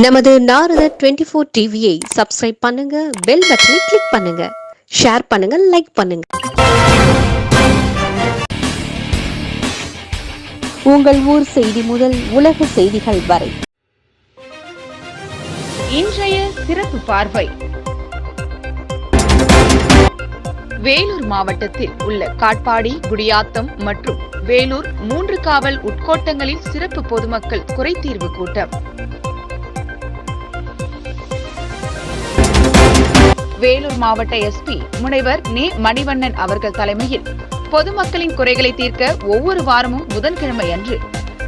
நமது Narada twenty four டிவியை subscribe பண்ணுங்க பெல் பட்டனை கிளிக் பண்ணுங்க ஷேர் பண்ணுங்க லைக் பண்ணுங்க. உங்கள் ஊர் செய்தி முதல் உலக செய்திகள் வரை. இன்றைய சிறப்பு பார்வை. வேலூர் மாவட்டத்தில் உள்ள காட்பாடி குடியாத்தம் மற்றும் வேலூர் மூன்று காவல் உட்கோட்டங்களில் சிறப்பு பொதுமக்கள் குறைதீர்வு கூட்டம். வேலூர் மாவட்ட எஸ்பி முனைவர் நே மணிவண்ணன் அவர்கள் தலைமையில் பொதுமக்களின் குறைகளை தீர்க்க ஒவ்வொரு வாரமும் புதன்கிழமை அன்று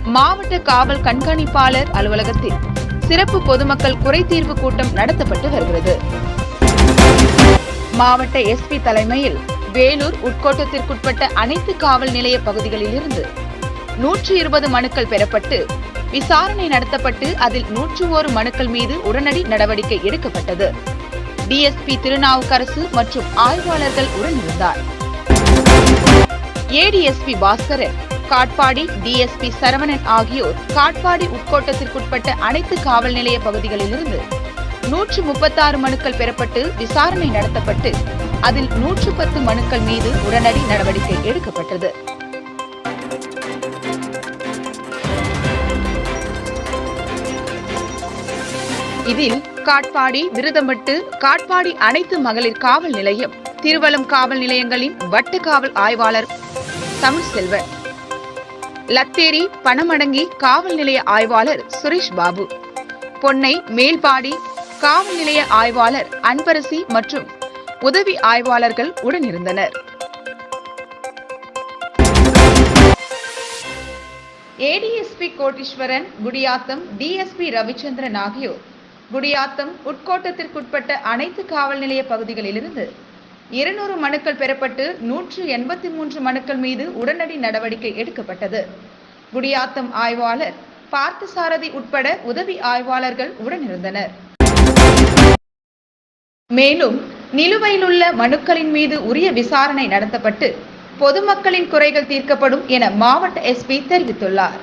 மாவட்ட காவல் கண்காணிப்பாளர் அலுவலகத்தில் சிறப்பு பொதுமக்கள் குறைதீர்வு கூட்டம் நடத்தப்பட்டு வருகிறது. மாவட்ட எஸ்பி தலைமையில் வேலூர் உட்கோட்டத்திற்குட்பட்ட அனைத்து காவல் நிலைய பகுதிகளிலிருந்து நூற்றி இருபது மனுக்கள் பெறப்பட்டு விசாரணை நடத்தப்பட்டு அதில் நூற்று ஒரு மனுக்கள் மீது உடனடி நடவடிக்கை எடுக்கப்பட்டது. டிஎஸ்பி திருநாவுக்கரசு மற்றும் ஆய்வாளர்கள் உடனிருந்தார். ஏடிஎஸ்பி பாஸ்கரன் காட்பாடி டிஎஸ்பி சரவணன் ஆகியோர் காட்பாடி உட்கோட்டத்திற்குட்பட்ட அனைத்து காவல் நிலைய பகுதிகளிலிருந்து நூற்று முப்பத்தாறு மனுக்கள் பெறப்பட்டு விசாரணை நடத்தப்பட்டு அதில் நூற்று பத்து மனுக்கள் மீது உடனடி நடவடிக்கை எடுக்கப்பட்டது. இதில் காட்பாடி விருதம்பட்டு காட்பாடி அனைத்து மகளிர் காவல் நிலையம் திருவலம் காவல் நிலையங்களின் வட்ட காவல் ஆய்வாளர் தமிழ் செல்வன் லத்தேரி பணமடங்கி காவல் நிலைய ஆய்வாளர் சுரேஷ் பாபு. பொன்னை மேல்பாடி காவல் நிலைய ஆய்வாளர் அன்பரசி மற்றும் உதவி ஆய்வாளர்கள் உடனிருந்தனர். ஏடிஎஸ்பி கோட்டீஸ்வரன் குடியாத்தம் டிஎஸ்பி ரவிச்சந்திரன் ஆகியோர் குடியாத்தம் உட்கோட்டத்திற்குட்பட்ட அனைத்து காவல் நிலைய பகுதிகளிலிருந்து இருநூறு மனுக்கள் பெறப்பட்டு நூற்று எண்பத்தி மூன்று மனுக்கள் மீது உடனடி நடவடிக்கை எடுக்கப்பட்டது. குடியாத்தம் ஆய்வாளர் பார்த்தசாரதி உட்பட உதவி ஆய்வாளர்கள் உடனிருந்தனர். மேலும் நிலுவையிலுள்ள மனுக்களின் மீது உரிய விசாரணை நடத்தப்பட்டு பொதுமக்களின் குறைகள் தீர்க்கப்படும் என மாவட்ட எஸ்பி தெரிவித்துள்ளார்.